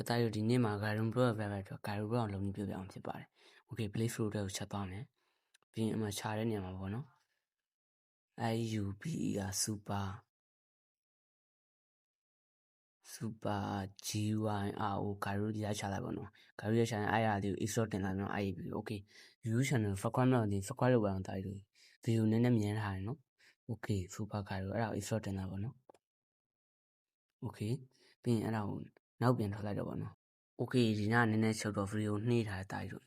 ကတားရဒီနေ့မှာ Garum Pro ပဲပဲတော့ Garum Pro အောင်လုံးပြီးပြပြအောင်ဖြစ်ပါတယ်။ Okay Play Store တွေကိုချက်သွားမယ်။ပြီးရင်အမှခြာတဲ့နေရာမှာပေါ့နော်။ IUPE က Super Super GYRO Garum ဒီရချလိုက်ပါတော့။ Garum ရချရင်အဲ့ရလေးကို install တင်လိုက်တော့ IUP Okay YouTube channel subscribe မလုပ်ရင် subscribe လုပ်ပါအောင်တားလို့ဗီဒီယိုနည်းနည်းမြင်ထားတယ်နော်။ Okay Super Garum အဲ့ဒါကို install တင်လိုက်ပါတော့။ Okay ပြီးရင်အဲ့ဒါကို နောက်ပြန်ထွက်လိုက်တော့ပါနော်။ Okay ဒီညနည်းနည်းချုပ်တော့ဗီဒီယိုနှေးထားတာတို့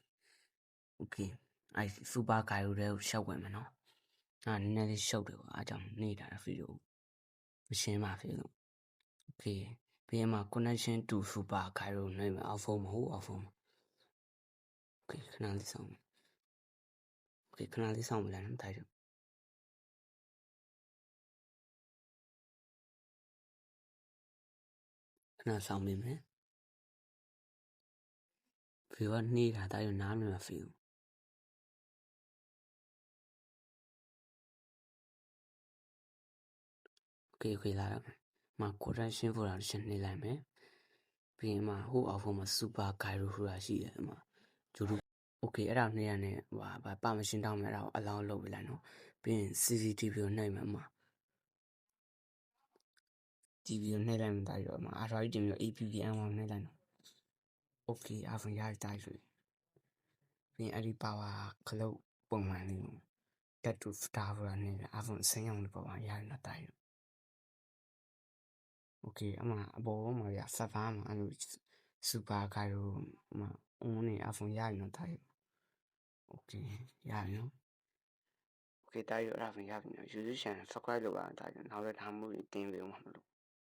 ။ Okay အဲ့ Super Garu တွေကိုရှောက်ဝင်မယ်နော်။အဲ့နည်းနည်းလေးရှုပ်တယ်ကွာအားကြောင့်နှေးထားတာဗီဒီယိုမရှင်းပါဖြစ်လို့ Okay ပြီးရင်မှ connection to Super Garu နှိပ်မယ်အောက်ဖုန်းမဟုတ်အောက်ဖုန်း Okay ခဏလေးစောင့် Okay ခဏလေးစောင့်မလိုက်နော်တိုက်တော့ ခဏစောင့်မိမယ်ဗီဒီယိုကနှေးတာတိုက်တော့နားမလည်မှာဖီဘူး Okay okay လာတော့။မှာ correction folder တစ်ချက်နှိပ်လိုက်မယ်။ပြီးရင်မှဟိုအောက်ဖုန်းမှာ super gyro ဆိုတာရှိတယ်အမ။ဂျူတူ Okay အဲ့ဒါနှိပ်ရတဲ့ဟိုဟာ permission တောင်းမယ်အဲ့ဒါကို allow လုပ်ပေးလိုက်နော်။ပြီးရင် CCTV ကိုနှိပ်မယ်အမ။ TV ကိုနှိပ်လိုက်မှတိုက်တော့အမ Android တင်ပြီးတော့ APPN ကိုနှိပ်လိုက်နော်။ Okay အဲ့ဖုန်းရပြီတိုက်ဆို။ပြီးရင်အဲ့ဒီ power ခလုတ်ပုံမှန်လေးကို get to star ဆိုတာနှိပ်လိုက်အဲ့ဖုန်းအစိမ်းရောင်လေးပေါ်မှာရပြီနော်တိုက်တော့ Okay အမအပေါ်မှာရ server မှာအဲ့လို super gyro အမ on နေအဲ့ဖုန်းရပြီနော်တိုက်တော့ Okay ရပြီနော် Okay တိုက်တော့အဲ့ဖုန်းရပြီနော် YouTube channel subscribe လုပ်ပါတိုက်တော့နောက်လည်းဒါမှမဟုတ်တင်ပေးဦးမှာမလို့